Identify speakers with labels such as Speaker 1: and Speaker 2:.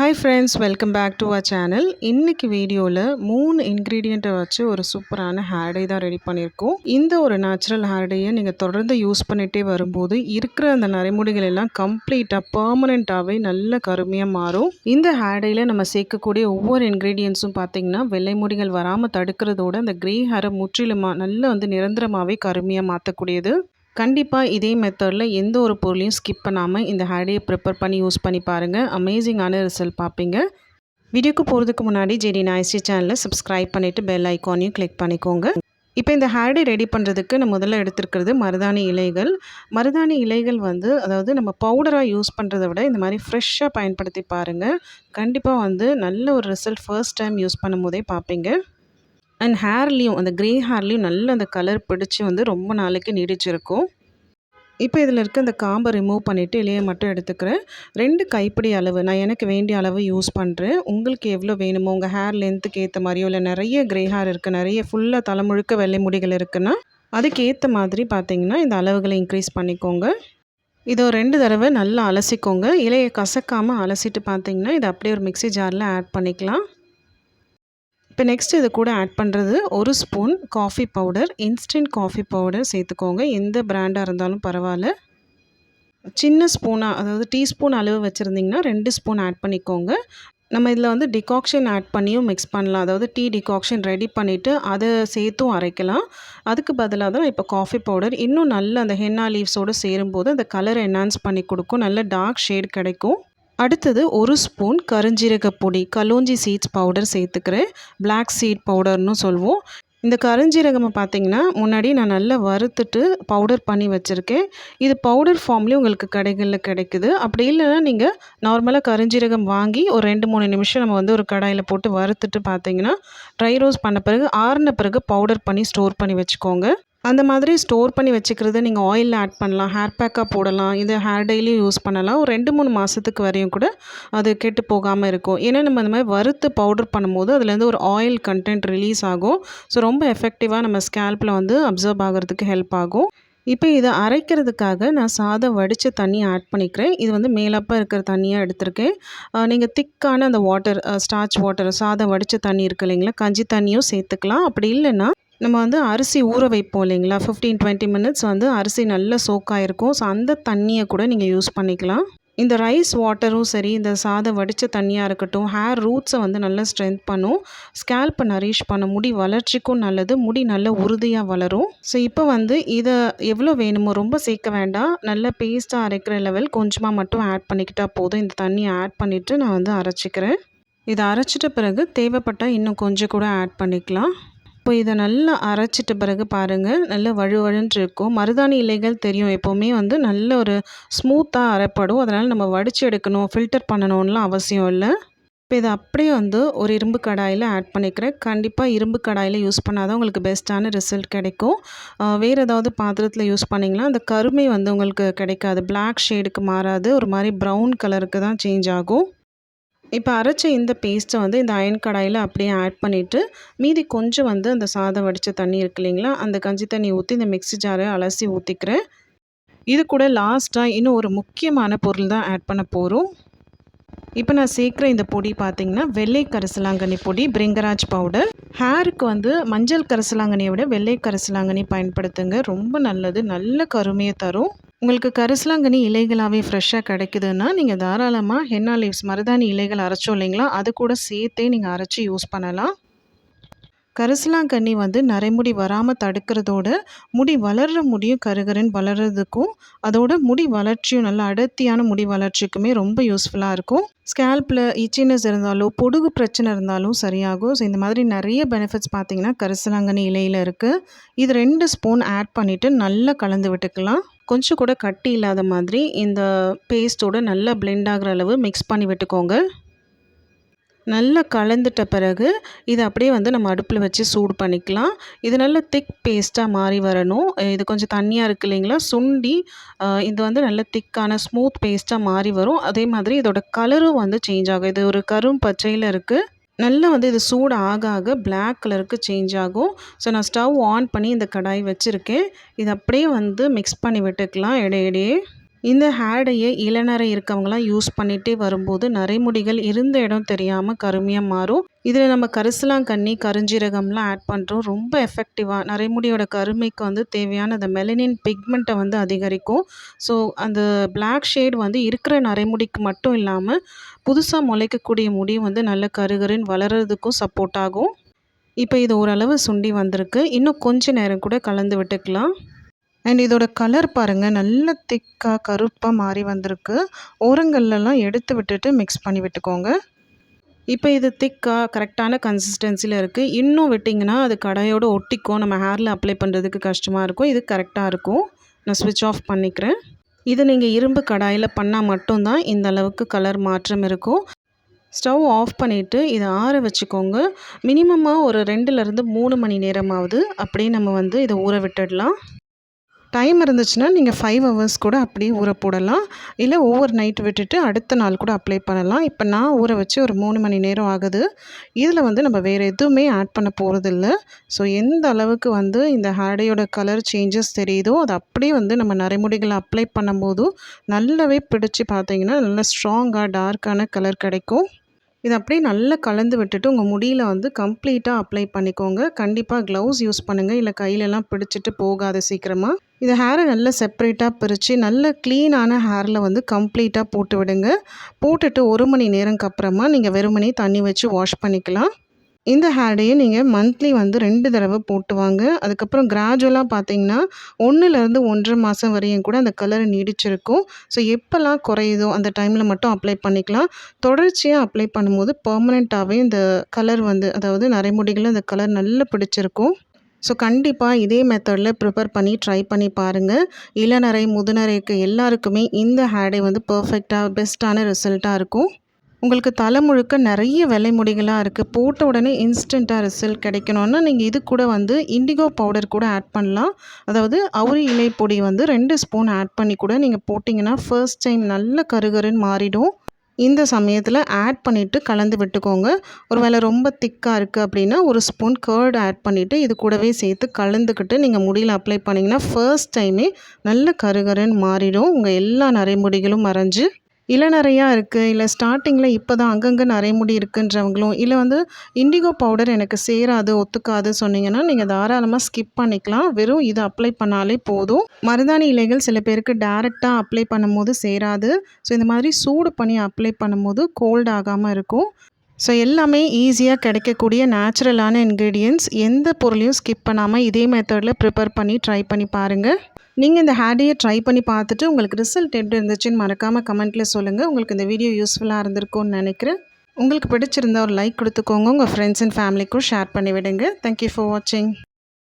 Speaker 1: Hi friends welcome back to our channel இன்றைக்கி வீடியோவில் மூணு இன்க்ரீடியண்ட்டை வச்சு ஒரு சூப்பரான ஹேர் டை தான் ரெடி பண்ணியிருக்கோம். இந்த ஒரு நேச்சுரல் ஹேர் டையை நீங்கள் தொடர்ந்து யூஸ் பண்ணிகிட்டே வரும்போது இருக்கிற அந்த நரைமுடிகள் எல்லாம் கம்ப்ளீட்டாக பர்மனெண்ட்டாகவே நல்ல கருமையாக மாறும். இந்த ஹேர் டையில் நம்ம சேர்க்கக்கூடிய ஒவ்வொரு இன்க்ரீடியன்ஸும் பார்த்திங்கன்னா வெள்ளை முடிகள் வராமல் தடுக்கிறதோட அந்த க்ரே ஹேரை முற்றிலுமாக நல்ல வந்து நிரந்தரமாகவே கருமையாக மாற்றக்கூடியது கண்டிப்பாக இதே மெத்தடில் எந்த ஒரு பொருளையும் ஸ்கிப் பண்ணாமல் இந்த ஹேடையை ப்ரிப்பேர் பண்ணி யூஸ் பண்ணி பாருங்கள் அமேசிங்கான ரிசல்ட் பார்ப்பீங்க. வீடியோக்கு போகிறதுக்கு முன்னாடி ஜெடி நாய்ஸ்டி சேனலை சப்ஸ்கிரைப் பண்ணிவிட்டு பெல் ஐக்கானையும் கிளிக் பண்ணிக்கோங்க. இப்போ இந்த ஹேடை ரெடி பண்ணுறதுக்கு நம்ம முதல்ல எடுத்துருக்கிறது மருதாணி இலைகள். மருதாணி இலைகள் வந்து அதாவது நம்ம பவுடராக யூஸ் பண்ணுறத விட இந்த மாதிரி ஃப்ரெஷ்ஷாக பயன்படுத்தி பாருங்கள் கண்டிப்பாக வந்து நல்ல ஒரு ரிசல்ட் ஃபர்ஸ்ட் டைம் யூஸ் பண்ணும் போதே பார்ப்பீங்க. அண்ட் ஹேர்லேயும் அந்த க்ரே ஹேர்லேயும் நல்ல அந்த கலர் பிடிச்சி வந்து ரொம்ப நாளைக்கு நீடிச்சிருக்கும். இப்போ இதில் இருக்க அந்த காம்பை ரிமூவ் பண்ணிவிட்டு இலையை மட்டும் எடுத்துக்கிறேன். ரெண்டு கைப்பிடி அளவு நான் எனக்கு வேண்டிய அளவு யூஸ் பண்ணுறேன் உங்களுக்கு எவ்வளோ வேணுமோ உங்கள் ஹேர் லென்த்துக்கு ஏற்ற மாதிரியோ இல்லை நிறைய க்ரே ஹேர் இருக்குது நிறைய ஃபுல்லாக தலைமுழுக்க வெள்ளை முடிகள் இருக்குன்னா அதுக்கேற்ற மாதிரி பார்த்தீங்கன்னா இந்த அளவுகளை இன்க்ரீஸ் பண்ணிக்கோங்க. இதை ரெண்டு தடவை நல்லா அலசிக்கோங்க. இலையை கசக்காமல் அலசிட்டு பார்த்தீங்கன்னா இதை அப்படியே ஒரு மிக்சி ஜாரில் ஆட் பண்ணிக்கலாம். இப்போ நெக்ஸ்ட் இது கூட ஆட் பண்ணுறது ஒரு spoon coffee powder instant coffee powder சேர்த்துக்கோங்க. எந்த பிராண்டாக இருந்தாலும் பரவாயில்ல. சின்ன ஸ்பூனாக அதாவது டீஸ்பூன் அளவு வச்சுருந்திங்கன்னா ரெண்டு ஸ்பூன் ஆட் பண்ணிக்கோங்க. நம்ம இதில் வந்து டிகாக்ஷன் ஆட் பண்ணியும் மிக்ஸ் பண்ணலாம். அதாவது டீ டிகாக்ஷன் ரெடி பண்ணிவிட்டு அதை சேர்த்தும் அரைக்கலாம். அதுக்கு பதிலாக தான் இப்போ காஃபி பவுடர் இன்னும் நல்ல அந்த ஹென்னா லீவ்ஸோடு சேரும்போது அந்த கலரை என்ஹான்ஸ் பண்ணி கொடுக்கும். நல்ல டார்க் ஷேட் கிடைக்கும். அடுத்தது ஒரு ஸ்பூன் கருஞ்சீரக பொடி. கலோஞ்சி சீட்ஸ் பவுடர் சேர்த்துக்கிறேன். பிளாக் சீட் பவுடர்னு சொல்லுவோம் இந்த கருஞ்சீரகம் பார்த்திங்கன்னா முன்னாடி நான் நல்லா வறுத்துட்டு பவுடர் பண்ணி வச்சுருக்கேன். இது பவுடர் ஃபார்ம்லேயும் உங்களுக்கு கடைகளில் கிடைக்குது. அப்படி இல்லைன்னா நீங்கள் நார்மலாக கருஞ்சீரகம் வாங்கி ஒரு ரெண்டு மூணு நிமிஷம் நம்ம வந்து ஒரு கடாயில் போட்டு வறுத்துட்டு பார்த்தீங்கன்னா ட்ரை ரோஸ் பண்ண பிறகு ஆறின பிறகு பவுடர் பண்ணி ஸ்டோர் பண்ணி வச்சுக்கோங்க. அந்த மாதிரி ஸ்டோர் பண்ணி வச்சுக்கிறத நீங்கள் ஆயிலில் ஆட் பண்ணலாம் ஹேர் பேக்காக போடலாம் இது ஹேர் டெய்லியும் யூஸ் பண்ணலாம். ஒரு ரெண்டு மூணு மாதத்துக்கு வரையும் கூட அது கெட்டு போகாமல் இருக்கும். ஏன்னா நம்ம இந்த மாதிரி வறுத்து பவுடர் பண்ணும்போது அதுலேருந்து ஒரு ஆயில் கண்டென்ட் ரிலீஸ் ஆகும். ஸோ ரொம்ப எஃபெக்டிவாக நம்ம ஸ்கேல்பில் வந்து அப்சர்வ் ஆகிறதுக்கு ஹெல்ப் ஆகும். இப்போ இதை அரைக்கிறதுக்காக நான் சாதம் வடித்த தண்ணி ஆட் பண்ணிக்கிறேன். இது வந்து மேலப்பாக இருக்கிற தண்ணியாக எடுத்திருக்கேன். நீங்கள் திக்கான அந்த வாட்டர் ஸ்டார்ச் வாட்டர் சாதம் வடித்த தண்ணி இருக்குது இல்லைங்களா கஞ்சி தண்ணியும் சேர்த்துக்கலாம். அப்படி இல்லைன்னா நம்ம வந்து அரிசி ஊற வைப்போம் இல்லைங்களா? ஃபிஃப்டீன் டுவெண்ட்டி மினிட்ஸ் வந்து அரிசி நல்லா சோக்காயிருக்கும் ஸோ அந்த தண்ணியை கூட நீங்கள் யூஸ் பண்ணிக்கலாம். இந்த ரைஸ் வாட்டரும் சரி இந்த சாதம் வடித்த தண்ணியாக இருக்கட்டும் ஹேர் ரூட்ஸை வந்து நல்லா ஸ்ட்ரென்த் பண்ணும். ஸ்கேல்ப்பை நரிஷ் பண்ண முடி வளர்ச்சிக்கும் நல்லது. முடி நல்ல உறுதியாக வளரும். ஸோ இப்போ வந்து இதை எவ்வளோ வேணுமோ ரொம்ப சேர்க்க வேண்டாம். நல்ல பேஸ்ட்டாக அரைக்கிற லெவல் கொஞ்சமாக மட்டும் ஆட் பண்ணிக்கிட்டால் போதும். இந்த தண்ணியை ஆட் பண்ணிவிட்டு நான் வந்து அரைச்சிக்கிறேன். இதை அரைச்சிட்ட பிறகு தேவைப்பட்டால் இன்னும் கொஞ்சம் கூட ஆட் பண்ணிக்கலாம். இப்போ இதை நல்லா அரைச்சிட்ட பிறகு பாருங்கள் நல்ல வழுவழுன்ட்டு இருக்கும். மருதாணி இலைகள் தெரியும் எப்போவுமே வந்து நல்ல ஒரு ஸ்மூத்தாக அரைப்படும். அதனால் நம்ம வடித்து எடுக்கணும் ஃபில்டர் பண்ணணும்லாம் அவசியம் இல்லை. இப்போ இதை அப்படியே வந்து ஒரு இரும்பு கடாயில் ஆட் பண்ணிக்கிறேன். கண்டிப்பாக இரும்பு கடாயில் யூஸ் பண்ணால் தான் உங்களுக்கு பெஸ்ட்டான ரிசல்ட் கிடைக்கும். வேறு ஏதாவது பாத்திரத்தில் யூஸ் பண்ணிங்கன்னா அந்த கருமை வந்து உங்களுக்கு கிடைக்காது. பிளாக் ஷேடுக்கு மாறாது. ஒரு மாதிரி ப்ரௌன் கலருக்கு தான் சேஞ்ச் ஆகும். இப்போ அரைச்ச இந்த பேஸ்ட்டை வந்து இந்த அயன் கடாயில் அப்படியே ஆட் பண்ணிவிட்டு மீதி கொஞ்சம் வந்து அந்த சாதம் வடித்த தண்ணி இருக்கு இல்லைங்களா அந்த கஞ்சி தண்ணி ஊற்றி இந்த மிக்ஸி ஜாரை அலசி ஊற்றிக்கிறேன் இது கூட லாஸ்ட்டாக இன்னும் ஒரு முக்கியமான பொருள் தான் ஆட் பண்ண போகிறோம் இப்போ நான் சேர்க்குற இந்த பொடி பார்த்திங்கன்னா வெள்ளை கரிசலாங்கண்ணி பொடி பிரிங்கராஜ் பவுடர் ஹேருக்கு வந்து மஞ்சள் கரிசலாங்கண்ணியை விட வெள்ளை கரிசலாங்கண்ணி பயன்படுத்துங்க ரொம்ப நல்லது நல்ல கருமையை தரும். உங்களுக்கு கரிசலாங்கண்ணி இலைகளாகவே ஃப்ரெஷ்ஷாக கிடைக்குதுன்னா நீங்கள் தாராளமாக ஹென்னா லீவ்ஸ் மருதாணி இலைகள் அரைச்சோம் இல்லைங்களா அது கூட சேர்த்தே நீங்கள் அரைச்சி யூஸ் பண்ணலாம். கரிசலாங்கண்ணி வந்து நரைமுடி வராமல் தடுக்கிறதோட முடி வளர்கிற முடியும் கருகருன்னு வளர்கிறதுக்கும் அதோட முடி வளர்ச்சியும் நல்ல அடர்த்தியான முடி வளர்ச்சிக்குமே ரொம்ப யூஸ்ஃபுல்லாக இருக்கும். ஸ்கேல்பில் இச்சினஸ் இருந்தாலும் பொடுகு பிரச்சனை இருந்தாலும் சரியாகும். ஸோ இந்த மாதிரி நிறைய பெனிஃபிட்ஸ் பார்த்தீங்கன்னா கரிசலாங்கண்ணி இலையில் இருக்குது இது ரெண்டு ஸ்பூன் ஆட் பண்ணிவிட்டு நல்லா கலந்து விட்டுக்கலாம். கொஞ்சம் கூட கட்டி இல்லாத மாதிரி இந்த பேஸ்ட்டோடு நல்லா பிளெண்ட் ஆகிற அளவு மிக்ஸ் பண்ணி விட்டுக்கோங்க. நல்லா கலந்துட்ட பிறகு இதை அப்படியே வந்து நம்ம அடுப்பில் வச்சு சூடு பண்ணிக்கலாம். இது நல்ல திக் பேஸ்ட்டாக மாறி வரணும். இது கொஞ்சம் தண்ணியாக இருக்குது இல்லைங்களா? சுண்டி இது வந்து நல்ல திக்கான ஸ்மூத் பேஸ்ட்டாக மாறி வரும். அதே மாதிரி இதோட கலரும் வந்து சேஞ்ச் ஆகும். இது ஒரு கரும் பச்சையில் இருக்குது நல்லா வந்து இது சூடு ஆக ஆக பிளாக் கலருக்கு சேஞ்ச் ஆகும். ஸோ நான் ஸ்டவ் ஆன் பண்ணி இந்த கடாய் வச்சுருக்கேன். இது அப்படியே வந்து மிக்ஸ் பண்ணி விட்டுக்கலாம் இடையிடையே இந்த ஹேடையை இளநரை இருக்கவங்களாம் யூஸ் பண்ணிகிட்டே வரும்போது நரைமுடிகள் இருந்த இடம் தெரியாமல் கருமையாக மாறும். இதில் நம்ம கரிசலாங்கண்ணி கருஞ்சீரகம்லாம் ஆட் பண்ணுறோம் ரொம்ப எஃபெக்டிவாக நரைமுடியோட கருமைக்கு வந்து தேவையான அந்த மெலனின் பிக்மெண்ட்டை வந்து அதிகரிக்கும். ஸோ அந்த பிளாக் ஷேட் வந்து இருக்கிற நரைமுடிக்கு மட்டும் இல்லாமல் புதுசாக முளைக்கக்கூடிய முடி வந்து நல்ல கருகருன்னு வளர்கிறதுக்கும் சப்போர்ட் ஆகும். இப்போ இது ஓரளவு சுண்டி வந்திருக்கு. இன்னும் கொஞ்ச நேரம் கூட கலந்து விட்டுக்கலாம். அண்ட் இதோட கலர் பாருங்கள் நல்ல திக்காக கருப்பாக மாறி வந்திருக்கு. ஓரங்கள்லாம் எடுத்து விட்டுட்டு மிக்ஸ் பண்ணி விட்டுக்கோங்க. இப்போ இது திக்காக கரெக்டான கன்சிஸ்டன்சியில் இருக்குது இன்னும் விட்டிங்கன்னா அது கடையோடு ஒட்டிக்கும். நம்ம ஹேரில் அப்ளை பண்ணுறதுக்கு கஷ்டமாக இருக்கும். இது கரெக்டாக இருக்கும். நான் ஸ்விட்ச் ஆஃப் பண்ணிக்கிறேன். இது நீங்கள் இரும்பு கடாயில் பண்ணால் மட்டும்தான் இந்த அளவுக்கு கலர் மாற்றம் இருக்கும். ஸ்டவ் ஆஃப் பண்ணிவிட்டு இதை ஆற வச்சுக்கோங்க. மினிமமாக ஒரு ரெண்டுலேருந்து மூணு மணி நேரமாவது அப்படியே நம்ம வந்து இதை ஊற விட்டுடலாம். டைம் இருந்துச்சுன்னா நீங்கள் ஃபைவ் ஹவர்ஸ் கூட அப்படியே ஊற போடலாம். இல்லை ஓவர் நைட் விட்டுட்டு அடுத்த நாள் கூட அப்ளை பண்ணலாம். இப்போ நான் ஊற வச்சு ஒரு மூணு மணி நேரம் ஆகுது. இதில் வந்து நம்ம வேறு எதுவுமே ஆட் பண்ண போகிறதில்ல ஸோ எந்த அளவுக்கு வந்து இந்த ஹேடையோட கலர் சேஞ்சஸ் தெரியுதோ அது அப்படியே வந்து நம்ம நரைமுடிகளை அப்ளை பண்ணும்போதும் நல்லாவே பிடிச்சி பார்த்தீங்கன்னா நல்லா ஸ்ட்ராங்காக டார்க்கான கலர் கிடைக்கும். இதை அப்படியே நல்லா கலந்து விட்டுட்டு உங்கள் முடியில் வந்து கம்ப்ளீட்டாக அப்ளை பண்ணிக்கோங்க. கண்டிப்பாக க்ளவுஸ் யூஸ் பண்ணுங்கள் இல்லை கையிலலாம் பிடிச்சிட்டு போகாது சீக்கிரமாக இது ஹேரை நல்லா செப்ரேட்டாக பிரித்து நல்ல க்ளீனான ஹேரில் வந்து கம்ப்ளீட்டாக போட்டு விடுங்க. போட்டுட்டு ஒரு மணி நேரம்க்கு அப்புறமா நீங்கள் வெறுமனே தண்ணி வச்சு வாஷ் பண்ணிக்கலாம். இந்த ஹேடையை நீங்கள் மந்த்லி வந்து ரெண்டு தடவை போட்டு வாங்க. அதுக்கப்புறம் கிராஜுவலாக பார்த்தீங்கன்னா ஒன்றுலேருந்து ஒன்றரை மாதம் வரையும் கூட அந்த கலர் நீடிச்சிருக்கும். ஸோ எப்போல்லாம் குறையுதோ அந்த டைமில் மட்டும் அப்ளை பண்ணிக்கலாம். தொடர்ச்சியாக அப்ளை பண்ணும்போது பர்மனெண்ட்டாகவே இந்த கலர் வந்து அதாவது நரைமுடிகளில் அந்த கலர் நல்லா பிடிச்சிருக்கும். ஸோ கண்டிப்பாக இதே மெத்தடில் ப்ரிப்பேர் பண்ணி ட்ரை பண்ணி பாருங்கள் இளநரை முதுநரைக்கு எல்லாருக்குமே இந்த ஹேடை வந்து பர்ஃபெக்டாக பெஸ்ட்டான ரிசல்ட்டாக இருக்கும். உங்களுக்கு தலை முழுக்க நிறைய வெள்ளை முடிகளாக இருக்குது போட்ட உடனே இன்ஸ்டண்ட்டாக ரிசல்ட் கிடைக்கணுன்னா நீங்கள் இது கூட வந்து இண்டிகோ பவுடர் கூட ஆட் பண்ணலாம். அதாவது அவுரி இலை பொடி வந்து ரெண்டு ஸ்பூன் ஆட் பண்ணி கூட நீங்கள் போட்டிங்கன்னா ஃபர்ஸ்ட் டைம் நல்ல கருகருன்னு மாறிடும். இந்த சமயத்தில் ஆட் பண்ணிவிட்டு கலந்து விட்டுக்கோங்க. ஒரு வேளை ரொம்ப திக்காக இருக்குது அப்படின்னா ஒரு ஸ்பூன் கேர்டு ஆட் பண்ணிவிட்டு இது கூடவே சேர்த்து கலந்துக்கிட்டு நீங்கள் முடியில் அப்ளை பண்ணிங்கன்னா ஃபர்ஸ்ட் டைமே நல்ல கருகருன்னு மாறிடும். உங்கள் எல்லா நரைமுடிகளும் மறைஞ்சு இளநறையாக இருக்குது. இல்லை ஸ்டார்டிங்கில் இப்போ தான் அங்கங்கே நரைமுடி இருக்குன்றவங்களும் இல்லை வந்து இண்டிகோ பவுடர் எனக்கு சேராது ஒத்துக்காது சொன்னீங்கன்னா நீங்கள் தாராளமாக ஸ்கிப் பண்ணிக்கலாம். வெறும் இதை அப்ளை பண்ணாலே போதும். மருதாணி இலைகள் சில பேருக்கு டேரெக்டாக அப்ளை பண்ணும்போது சேராது. ஸோ இந்த மாதிரி சூடு பண்ணி அப்ளை பண்ணும்போது கோல்ட் ஆகாமல் இருக்கும். ஸோ எல்லாமே ஈஸியாக கிடைக்கக்கூடிய நேச்சுரலான இன்க்ரீடியன்ட்ஸ் எந்த பொருளையும் ஸ்கிப் பண்ணாமல் இதே மெத்தடில் ப்ரிப்பேர் பண்ணி ட்ரை பண்ணி பாருங்கள் நீங்கள் இந்த ஹேடையை ட்ரை பண்ணி பார்த்துட்டு உங்களுக்கு ரிசல்ட் எப்படி இருந்துச்சுன்னு மறக்காமல் கமெண்ட்டில் சொல்லுங்கள் உங்களுக்கு இந்த வீடியோ யூஸ்ஃபுல்லாக இருந்திருக்கும்னு நினைக்கிறேன். உங்களுக்கு பிடிச்சிருந்தா ஒரு லைக் கொடுத்துக்கோங்க. உங்கள் ஃப்ரெண்ட்ஸ் அண்ட் ஃபேமிலிக்கும் ஷேர் பண்ணி விடுங்க. தேங்க்யூ ஃபார் வாட்சிங்